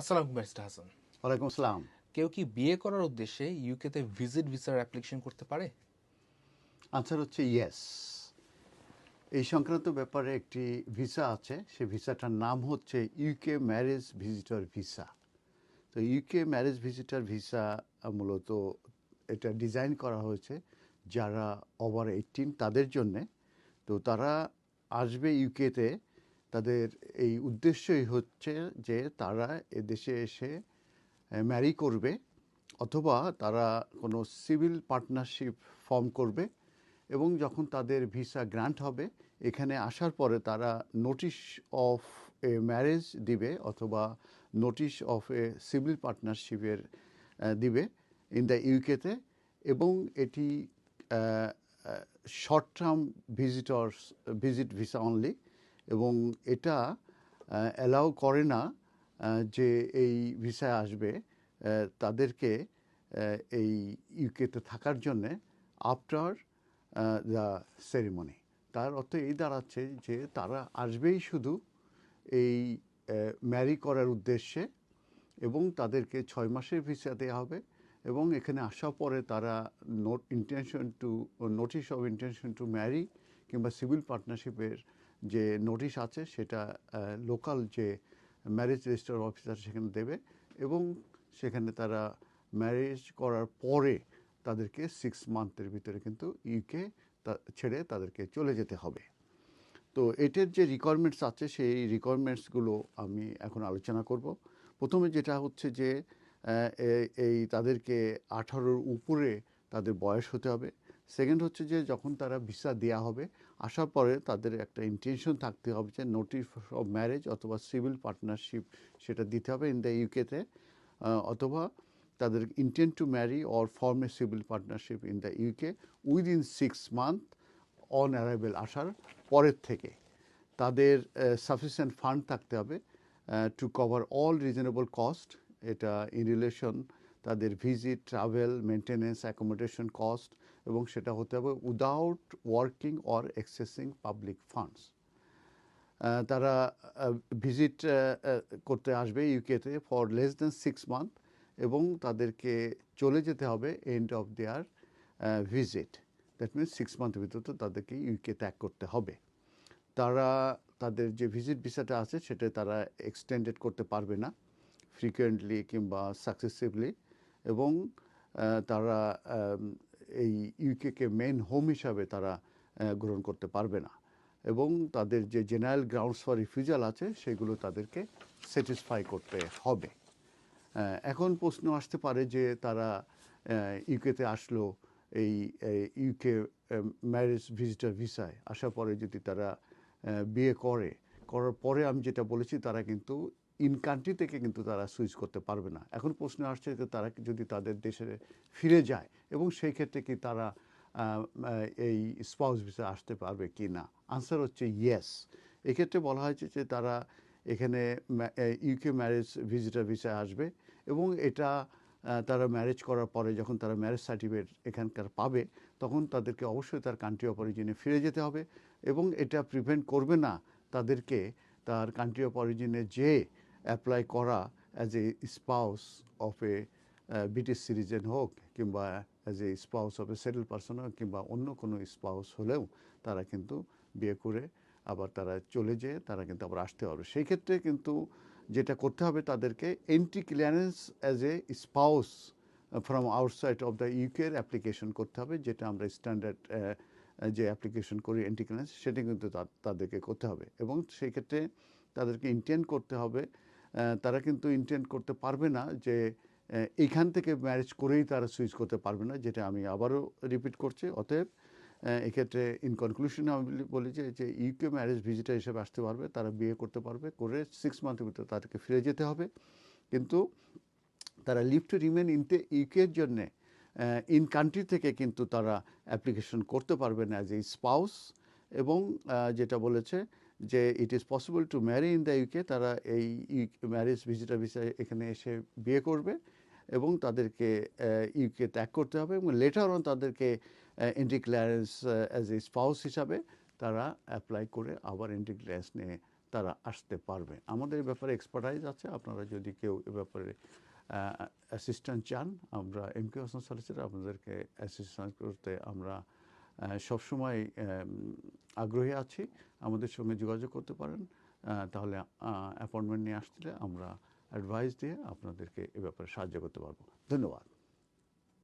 আসসালাম ব্যারিস্টার হাসান। ওয়ালাইকুম আসসালাম। কেউ কি বিয়ে করার উদ্দেশ্যে ইউকেতে ভিজিট ভিসার অ্যাপ্লিকেশন করতে পারে? আনসার হচ্ছে ইয়েস এই সংক্রান্ত ব্যাপারে একটি ভিসা আছে সেই ভিসাটার নাম হচ্ছে ইউকে ম্যারেজ ভিজিটর ভিসা তো ইউকে ম্যারেজ ভিজিটর ভিসা মূলত এটা ডিজাইন করা হয়েছে যারা ওভার এইটিন তাদের জন্যে। তো তারা আসবে ইউকেতে তাদের এই উদ্দেশ্যই হচ্ছে যে তারা এদেশে এসে ম্যারি করবে অথবা তারা কোনো সিভিল পার্টনারশিপ ফর্ম করবে এবং যখন তাদের ভিসা গ্রান্ট হবে, এখানে আসার পরে তারা নোটিশ অফ এ ম্যারেজ দিবে অথবা নোটিশ অফ এ সিভিল পার্টনারশিপের দিবে ইন দ্য ইউকেতে এবং এটি short term visitors visit visa only এবং এটা অ্যালাউ করে না যে এই ভিসায় আসবে তাদেরকে এই ইউকেতে থাকার জন্যে আফটার দ্য সেরিমনি তার অর্থ এই দাঁড়াচ্ছে যে তারা আসবেই শুধু এই ম্যারি করার উদ্দেশ্যে এবং তাদেরকে ছয় মাসের ভিসা দেওয়া হবে এবং এখানে আসার পরে তারা note intention to notice of intention to marry কিংবা সিভিল পার্টনারশিপের যে নোটিশ আছে সেটা লোকাল যে ম্যারেজ রেজিস্টার অফিসার সেখানে দেবে এবং সেখানে তারা ম্যারেজ করার পরে তাদেরকে সিক্স মান্থের ভিতরে কিন্তু ইউকে ছেড়ে তাদেরকে চলে যেতে হবে। তো এটার যে রিকোয়ারমেন্টস আছে সেই রিকোয়ারমেন্টসগুলো আমি এখন আলোচনা করব। প্রথমে যেটা হচ্ছে যে এই তাদেরকে আঠারোর উপরে তাদের বয়স হতে হবে। সেকেন্ড হচ্ছে যে যখন তারা ভিসা দেওয়া হবে, আসার পরে তাদের একটা ইন্টেনশন থাকতে হবে যে নোটিশ অফ ম্যারেজ অথবা সিভিল পার্টনারশিপ সেটা দিতে হবে ইন দ্য ইউকেতে অথবা তাদের intent to marry or form a civil partnership in the UK within six month on arrival আসার পরের থেকে। তাদের সাফিসিয়েন্ট ফান্ড থাকতে হবে to cover all reasonable cost এটা ইন রিলেশন তাদের visit travel maintenance accommodation cost এবং সেটা হতে হবে without working or accessing public funds তারা ভিজিট করতে আসবে ইউকেতে for less than six month এবং তাদেরকে চলে যেতে হবে end of their visit that means six মান্থের ভিতরে তো তাদেরকে ইউকে ত্যাগ করতে হবে। তারা, তাদের যে ভিজিট ভিসাটা আছে সেটা তারা এক্সটেন্ডেড করতে পারবে না। ফ্রিকুয়েন্টলি কিংবা সাকসেসিভলি এবং তারা এই ইউকেকে মেন হোম হিসাবে তারা গ্রহণ করতে পারবে না। এবং তাদের যে জেনারেল গ্রাউন্ডস ফর রিফিউজাল আছে, সেগুলো তাদেরকে স্যাটিসফাই করতে হবে। এখন প্রশ্ন আসতে পারে যে তারা ইউকেতে আসলো এই ইউকে ম্যারেজ ভিজিটার ভিসায় আসার পরে যদি তারা বিয়ে করে, করার পরে আমি যেটা বলেছি, তারা কিন্তু ইন কান্ট্রি থেকে কিন্তু তারা সুইচ করতে পারবে না। এখন প্রশ্ন আসছে যে তারা যদি তাদের দেশে ফিরে যায়, এবং সেই ক্ষেত্রে কি তারা এই স্পাউস ভিসা আসতে পারবে কি না? আনসার হচ্ছে ইয়েস এক্ষেত্রে বলা হয়েছে যে তারা এখানে ইউকে ম্যারেজ ভিজিটার ভিসা আসবে, এবং এটা তারা ম্যারেজ করার পরে যখন তারা ম্যারেজ সার্টিফিকেট এখানকার পাবে, তখন তাদেরকে অবশ্যই তার কান্ট্রি অফ অরিজিনে ফিরে যেতে হবে, এবং এটা প্রিভেন্ট করবে না তাদেরকে তার কান্ট্রি অফ অরিজিনে যে অ্যাপ্লাই করা as a spouse of a British citizen হোক কিংবা as a spouse of a settle person হোক কিংবা অন্য কোনো স্পাউস হলেও তারা কিন্তু বিয়ে করে আবার তারা চলে যেয়ে তারা কিন্তু আবার আসতে পারবে। সেই ক্ষেত্রে কিন্তু যেটা করতে হবে তাদেরকে entry clearance as a spouse from outside of the ইউকের অ্যাপ্লিকেশন করতে হবে, যেটা আমরা স্ট্যান্ডার্ড যে অ্যাপ্লিকেশন করি এন্ট্রি ক্লিয়ারেন্স সেটা কিন্তু তাদেরকে করতে হবে। এবং সেই ক্ষেত্রে তাদেরকে ইন্টেন্ড করতে হবে তারা কিন্তু ইন্টেন্ড করতে পারবে না যে এইখান থেকে ম্যারেজ করেই তারা সুইচ করতে পারবে না, যেটা আমি আবারও রিপিট করছি। অতএব এক্ষেত্রে ইন কনক্লুশনে আমি বলি- বলি যে যে ইউকে ম্যারেজ ভিজিটার হিসেবে আসতে পারবে, তারা বিয়ে করতে পারবে, করে সিক্স মান্থের ভিতরে তাদেরকে ফিরে যেতে হবে। কিন্তু তারা লিভ টু রিমেন ইনতে ইউকের জন্যে ইন কান্ট্রি থেকে কিন্তু তারা অ্যাপ্লিকেশন করতে পারবে না অ্যাজ এ স্পাউস এবং যেটা বলেছে যে it is possible to marry in the UK তারা এই ম্যারেজ ভিজিটার ভিসা এখানে এসে বিয়ে করবে এবং তাদেরকে ইউকে ত্যাগ করতে হবে এবং লেটার অন তাদেরকে entry clearance as a spouse হিসাবে তারা অ্যাপ্লাই করে আবার এন্ট্রি ক্লিয়ারেন্স নিয়ে তারা আসতে পারবে। আমাদের এই ব্যাপারে এক্সপার্টাইজ আছে, আপনারা যদি কেউ এ ব্যাপারে অ্যাসিস্ট্যান্ট চান, আমরা এম কে হোসেন সলিসিটার আপনাদেরকে অ্যাসিস্ট্যান্ট করতে আমরা সবসময় আগ্রহী আছি। আমাদের সঙ্গে যোগাযোগ করতে পারেন। তাহলে অ্যাপয়েন্টমেন্ট নিয়ে আসলে আমরা অ্যাডভাইস দিয়ে আপনাদেরকে এ ব্যাপারে সাহায্য করতে পারব। ধন্যবাদ।